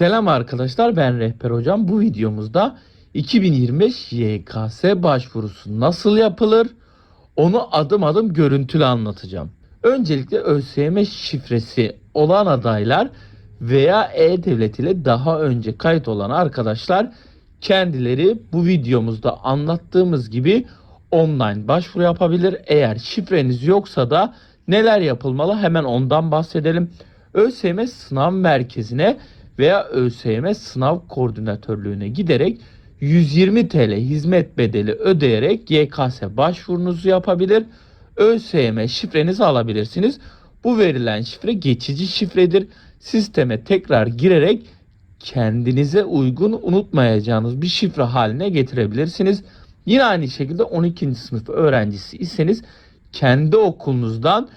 Selam arkadaşlar ben Rehber Hocam. Bu videomuzda 2025 YKS başvurusu nasıl yapılır onu adım adım görüntülü anlatacağım. Öncelikle ÖSYM şifresi olan adaylar veya E-Devlet ile daha önce kayıt olan arkadaşlar kendileri bu videomuzda anlattığımız gibi online başvuru yapabilir. Eğer şifreniz yoksa da neler yapılmalı hemen ondan bahsedelim. ÖSYM sınav merkezine veya ÖSYM sınav koordinatörlüğüne giderek 120 TL hizmet bedeli ödeyerek YKS başvurunuzu yapabilir. ÖSYM şifrenizi alabilirsiniz. Bu verilen şifre geçici şifredir. Sisteme tekrar girerek kendinize uygun unutmayacağınız bir şifre haline getirebilirsiniz. Yine aynı şekilde 12. sınıf öğrencisi iseniz kendi okulunuzdan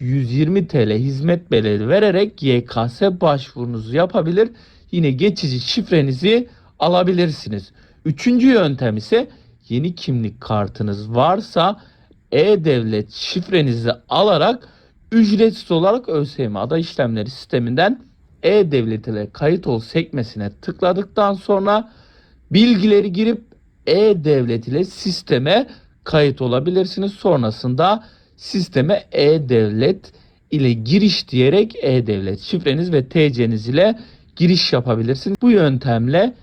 120 TL hizmet bedeli vererek YKS başvurunuzu yapabilir. Yine geçici şifrenizi alabilirsiniz. Üçüncü yöntem ise yeni kimlik kartınız varsa e-devlet şifrenizi alarak ücretsiz olarak ÖSYM aday işlemleri sisteminden e-devlet ile kayıt ol sekmesine tıkladıktan sonra bilgileri girip e-devlet ile sisteme kayıt olabilirsiniz. Sonrasında sisteme e-devlet ile giriş diyerek e-devlet şifreniz ve TC'niz ile giriş yapabilirsiniz. Bu yöntemle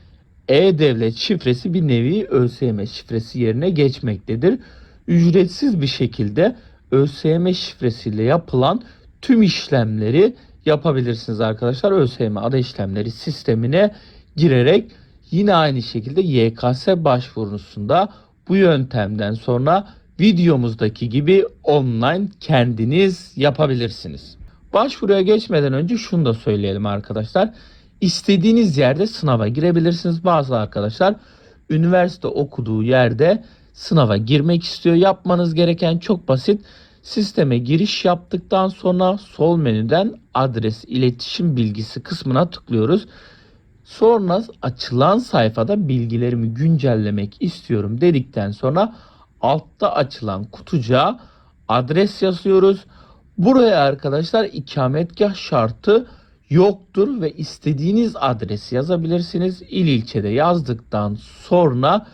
e-devlet şifresi bir nevi ÖSYM şifresi yerine geçmektedir. Ücretsiz bir şekilde ÖSYM şifresiyle yapılan tüm işlemleri yapabilirsiniz arkadaşlar. ÖSYM aday işlemleri sistemine girerek yine aynı şekilde YKS başvurusunda bu yöntemden sonra videomuzdaki gibi online kendiniz yapabilirsiniz. Başvuruya geçmeden önce şunu da söyleyelim arkadaşlar. İstediğiniz yerde sınava girebilirsiniz. Bazı arkadaşlar üniversite okuduğu yerde sınava girmek istiyor. Yapmanız gereken çok basit. Sisteme giriş yaptıktan sonra sol menüden adres iletişim bilgisi kısmına tıklıyoruz. Sonra açılan sayfada bilgilerimi güncellemek istiyorum dedikten sonra altta açılan kutucuğa adres yazıyoruz. Buraya arkadaşlar ikametgah şartı yoktur ve istediğiniz adresi yazabilirsiniz. İl ilçede yazdıktan sonra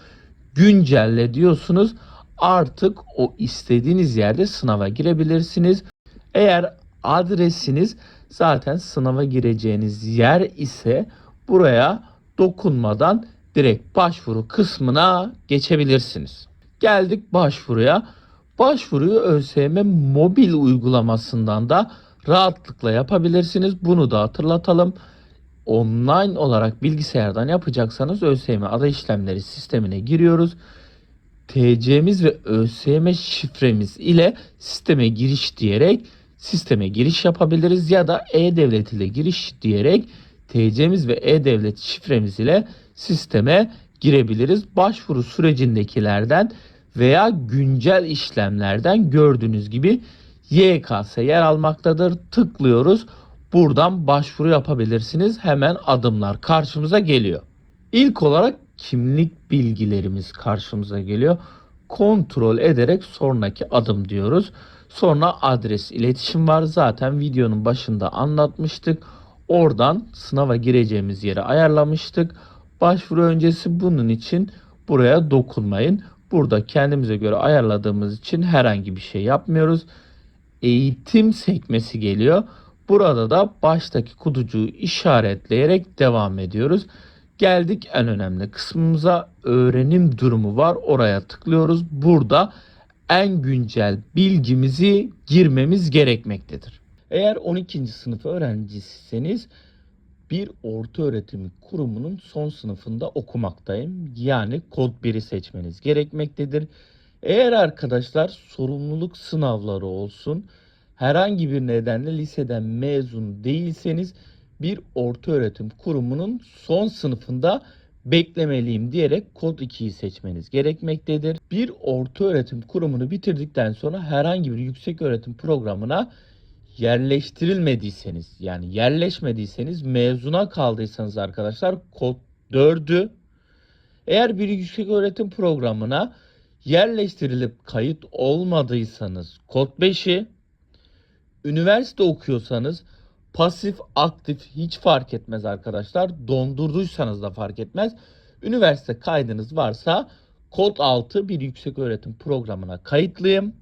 güncelle diyorsunuz. Artık o istediğiniz yerde sınava girebilirsiniz. Eğer adresiniz zaten sınava gireceğiniz yer ise buraya dokunmadan direkt başvuru kısmına geçebilirsiniz. Geldik başvuruya. Başvuruyu ÖSYM mobil uygulamasından da rahatlıkla yapabilirsiniz. Bunu da hatırlatalım. Online olarak bilgisayardan yapacaksanız ÖSYM aday işlemleri sistemine giriyoruz. TC'miz ve ÖSYM şifremiz ile sisteme giriş diyerek sisteme giriş yapabiliriz ya da e-devlet ile giriş diyerek TC'miz ve e-devlet şifremiz ile sisteme girebiliriz. Başvuru sürecindekilerden veya güncel işlemlerden gördüğünüz gibi YKS yer almaktadır. Tıklıyoruz. Buradan başvuru yapabilirsiniz. Hemen adımlar karşımıza geliyor. İlk olarak kimlik bilgilerimiz karşımıza geliyor. Kontrol ederek sonraki adım diyoruz. Sonra adres iletişim var. Zaten videonun başında anlatmıştık. Oradan sınava gireceğimiz yeri ayarlamıştık. Başvuru öncesi bunun için buraya dokunmayın. Burada kendimize göre ayarladığımız için herhangi bir şey yapmıyoruz. Eğitim sekmesi geliyor. Burada da baştaki kutucuğu işaretleyerek devam ediyoruz. Geldik en önemli kısmımıza öğrenim durumu var. Oraya tıklıyoruz. Burada en güncel bilgimizi girmemiz gerekmektedir. Eğer 12. sınıf öğrencisiseniz bir orta öğretim kurumunun son sınıfında okumaktayım. Yani kod 1'i seçmeniz gerekmektedir. Eğer arkadaşlar sorumluluk sınavları olsun herhangi bir nedenle liseden mezun değilseniz bir orta öğretim kurumunun son sınıfında beklemeliyim diyerek kod 2'yi seçmeniz gerekmektedir. Bir orta öğretim kurumunu bitirdikten sonra herhangi bir yüksek öğretim programına yerleştirilmediyseniz yani yerleşmediyseniz mezuna kaldıysanız arkadaşlar kod 4'ü eğer bir yüksek öğretim programına yerleştirilip kayıt olmadıysanız kod 5'i üniversite okuyorsanız Pasif, aktif hiç fark etmez arkadaşlar. Dondurduysanız da fark etmez. Üniversite kaydınız varsa kod 6 bir yüksek öğretim programına kayıtlıyım.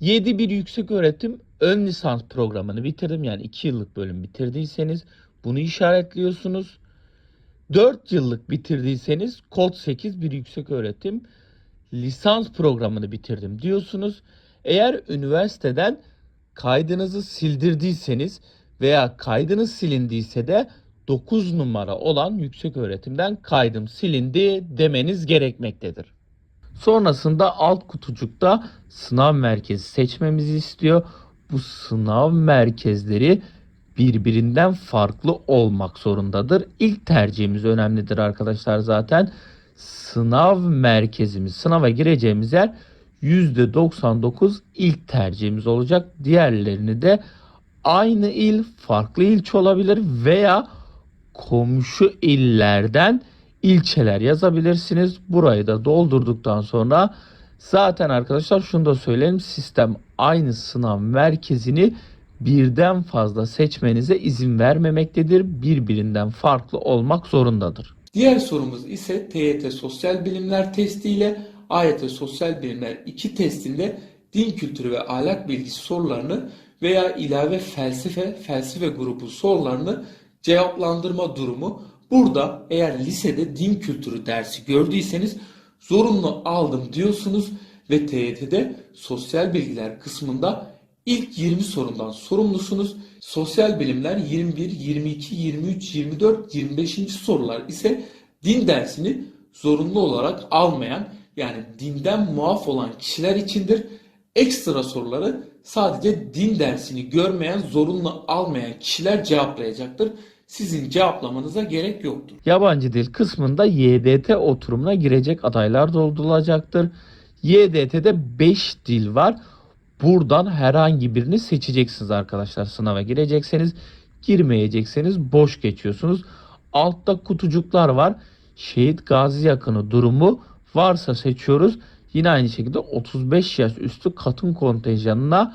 7 bir yüksek öğretim ön lisans programını bitirdim. Yani 2 yıllık bölüm bitirdiyseniz bunu işaretliyorsunuz. 4 yıllık bitirdiyseniz kod 8 bir yüksek öğretim lisans programını bitirdim diyorsunuz. Eğer üniversiteden kaydınızı sildirdiyseniz veya kaydınız silindiyse de 9 numara olan yüksek öğretimden kaydım silindi demeniz gerekmektedir. Sonrasında alt kutucukta sınav merkezi seçmemizi istiyor. Bu sınav merkezleri birbirinden farklı olmak zorundadır. İlk tercihimiz önemlidir arkadaşlar zaten. Sınav merkezimiz, sınava gireceğimiz yer %99 ilk tercihimiz olacak. Diğerlerini de aynı il, farklı ilçe olabilir veya komşu illerden ilçeler yazabilirsiniz. Burayı da doldurduktan sonra zaten arkadaşlar şunu da söyleyelim. Sistem aynı sınav merkezini birden fazla seçmenize izin vermemektedir. Birbirinden farklı olmak zorundadır. Diğer sorumuz ise TYT Sosyal Bilimler testi ile AYT Sosyal Bilimler 2 testinde din kültürü ve ahlak bilgisi sorularını veya ilave felsefe, felsefe grubu sorularını cevaplandırma durumu. Burada eğer lisede din kültürü dersi gördüyseniz zorunlu aldım diyorsunuz ve TYT'de sosyal bilgiler kısmında ilk 20 sorundan sorumlusunuz. Sosyal bilimler 21, 22, 23, 24, 25. sorular ise din dersini zorunlu olarak almayan yani dinden muaf olan kişiler içindir. Ekstra soruları sadece din dersini görmeyen, zorunlu almayan kişiler cevaplayacaktır. Sizin cevaplamanıza gerek yoktur. Yabancı dil kısmında YDT oturumuna girecek adaylar doldurulacaktır. YDT'de 5 dil var. Buradan herhangi birini seçeceksiniz arkadaşlar sınava girecekseniz. Girmeyecekseniz boş geçiyorsunuz. Altta kutucuklar var. Şehit gazi yakını durumu varsa seçiyoruz. Yine aynı şekilde 35 yaş üstü kadın kontenjanına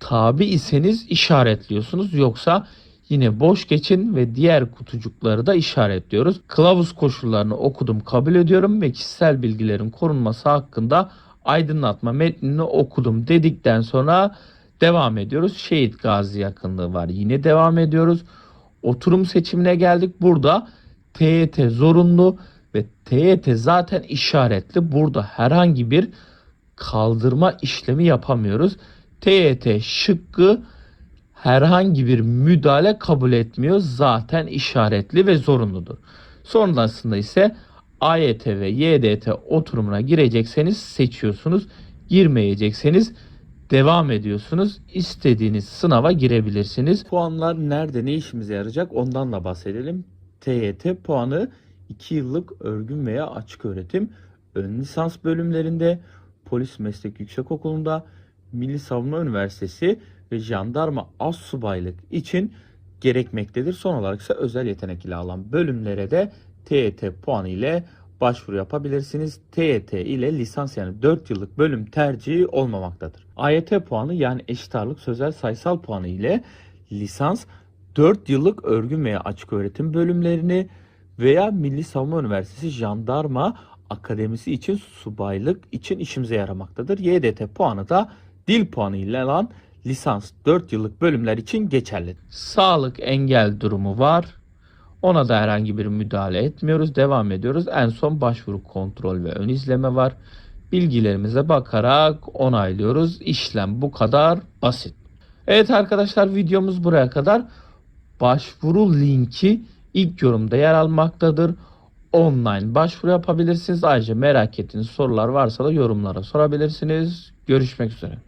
tabi iseniz işaretliyorsunuz. Yoksa yine boş geçin ve diğer kutucukları da işaretliyoruz. Kılavuz koşullarını okudum kabul ediyorum ve kişisel bilgilerin korunması hakkında aydınlatma metnini okudum dedikten sonra devam ediyoruz. Şehit gazi yakınlığı var. Yine devam ediyoruz. Oturum seçimine geldik. Burada TYT zorunlu ve TYT zaten işaretli. Burada herhangi bir kaldırma işlemi yapamıyoruz. TYT şıkkı herhangi bir müdahale kabul etmiyor. Zaten işaretli ve zorunludur. Sonrasında ise AYT ve YDT oturumuna girecekseniz seçiyorsunuz. Girmeyecekseniz devam ediyorsunuz. İstediğiniz sınava girebilirsiniz. Puanlar nerede ne işimize yarayacak ondan da bahsedelim. TYT puanı 2 yıllık örgün veya açık öğretim ön lisans bölümlerinde, Polis Meslek Yüksekokulu'nda, Milli Savunma Üniversitesi ve Jandarma Astsubaylık için gerekmektedir. Son olarak ise özel yetenek ile alan bölümlere de TYT puanı ile başvuru yapabilirsiniz. TYT ile lisans yani 4 yıllık bölüm tercihi olmamaktadır. AYT puanı yani eşit ağırlık sözel sayısal puanı ile lisans 4 yıllık örgün veya açık öğretim bölümlerini veya Milli Savunma Üniversitesi Jandarma Akademisi için subaylık için işimize yaramaktadır. YDT puanı da dil puanı ile alan lisans 4 yıllık bölümler için geçerli. Sağlık engel durumu var. Ona da herhangi bir müdahale etmiyoruz. Devam ediyoruz. En son başvuru kontrol ve ön izleme var. Bilgilerimize bakarak onaylıyoruz. İşlem bu kadar basit. Evet arkadaşlar videomuz buraya kadar. Başvuru linki ilk yorumda yer almaktadır. Online başvuru yapabilirsiniz. Ayrıca merak ettiğiniz sorular varsa da yorumlara sorabilirsiniz. Görüşmek üzere.